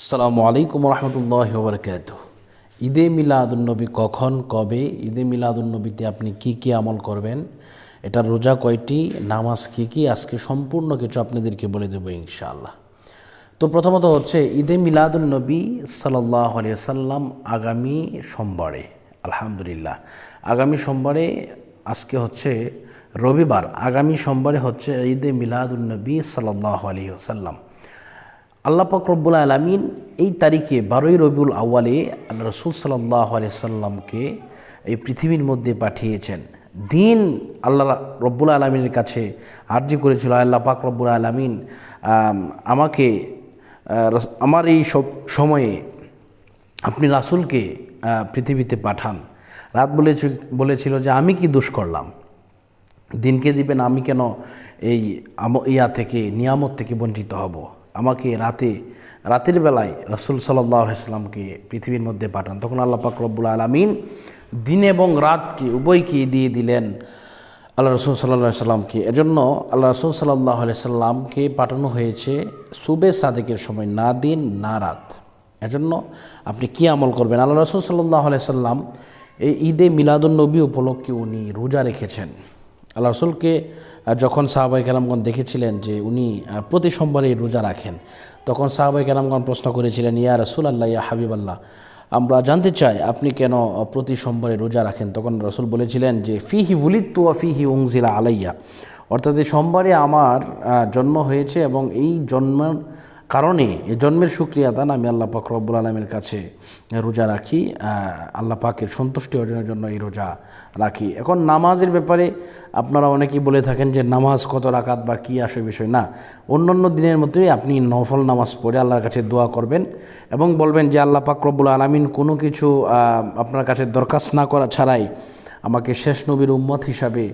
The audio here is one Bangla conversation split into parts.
আসসালামু আলাইকুম রহমতুল্লাহ বরকাত ঈদে মিলাদুন্নবী কখন, কবে, ঈদে মিলাদুন্নবীতে আপনি কি কি আমল করবেন এটা রোজা কয়টি, নামাজ কি কি, আজকে সম্পূর্ণ কিছু আপনাদেরকে বলে দেবো ইনশাআল্লাহ। তো প্রথমত হচ্ছে, ঈদে মিলাদুন্নবী সাল্লাহ সাল্লাম আগামী সোমবারে, আলহামদুলিল্লাহ। আগামী সোমবারে, আজকে হচ্ছে রবিবার, আগামী সোমবারে হচ্ছে ঈদে মিলাদুন্নবী সাল্লাহ আলী সাল্লাম আল্লাহ পাক রব্বুল আলমিন এই তারিখে বারোই রবিউল আউ্বালে আল্লাহ রসুল সাল্লাহ সাল্লামকে এই পৃথিবীর মধ্যে পাঠিয়েছেন। দিন আল্লাহ রব্বুল আলমিনের কাছে আর্জি করেছিল আল্লাহ পাক রব্বুল আলমিন আমাকে আমার এই সব- সময়ে আপনি রাসূলকে পৃথিবীতে পাঠান। রাত বলেছি, বলেছিল যে, আমি কি দোষ করলাম? দিনকে দিবেন, আমি কেন এই ইয়া থেকে, নিয়ামত থেকে বঞ্চিত হব? আমাকে রাতে, রাতের বেলায় রসুল সাল্লামকে পৃথিবীর মধ্যে পাঠান। তখন আল্লাহ পাক রব্বুল আলমিন দিন এবং রাতকে, উভয়কে দিয়ে দিলেন আল্লাহ রসুল সাল্লাহ সাল্লামকে। এজন্য আল্লাহ রসুল সাল্লাহ সাল্লামকে পাঠানো হয়েছে সুবে সাদেকের সময়, না দিন, না রাত। এজন্য আপনি কি আমল করবেন? আল্লাহ রসুল সাল্লাহ সাল্লাম এই ঈদে মিলাদুন্নবী উপলক্ষে উনি রোজা রেখেছেন। আল্লাহ রসুলকে যখন সাহাবাই কেরামগণ দেখেছিলেন যে উনি প্রতি সোমবারে রোজা রাখেন, তখন সাহাবাই কেরামগণ প্রশ্ন করেছিলেন, ইয়া রসুল আল্লাহ ইয়া হাবিব আল্লাহ আমরা জানতে চাই আপনি কেন প্রতি সোমবারে রোজা রাখেন? তখন রসুল বলেছিলেন যে, ফিহি উলিত্তু ফিহি উংজিলা আলাইয়া। অর্থাৎ এই সোমবারে আমার জন্ম হয়েছে এবং এই জন্মের কারণে এই জন্মের সুক্রিয়া দান আমি আল্লাহ পাক রব্বুল আলমের কাছে রোজা রাখি আল্লাহ পাকের সন্তুষ্টি অর্জনের জন্য এই রোজা রাখি। এখন নামাজের ব্যাপারে আপনারা অনেকেই বলে থাকেন যে নামাজ কত রাকাত বা কী আসে বিষয়। না অন্য অন্য দিনের মতোই আপনি নফল নামাজ পড়ে আল্লাহর কাছে দোয়া করবেন এবং বলবেন যে আল্লাহ পাক রব্বুল আলমিন কোনো কিছু আপনার কাছে দরখাস্ত না করা ছাড়াই আমাকে শেষ নবীর উম্মত হিসাবে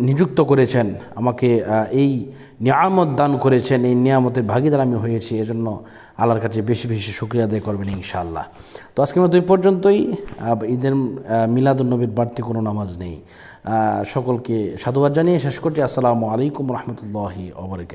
নিযুক্ত করেছেন। আমাকে এই নিয়ামত দান করেছেন। এই নিয়ামতের ভাগিদার আমি হয়েছি। এজন্য আল্লাহর কাছে বেশি বেশি শুক্রিয়া আদায় করবেন ইনশাআল্লাহ। তো আজকের মতো এই পর্যন্তই। ঈদের মিলাদুলনবীর বাড়তি কোনো নামাজ নেই। সকলকে সাধুবাদ জানিয়ে শেষ করছি। আসসালামু আলাইকুম রহমতুল্লাহি ওবরকাত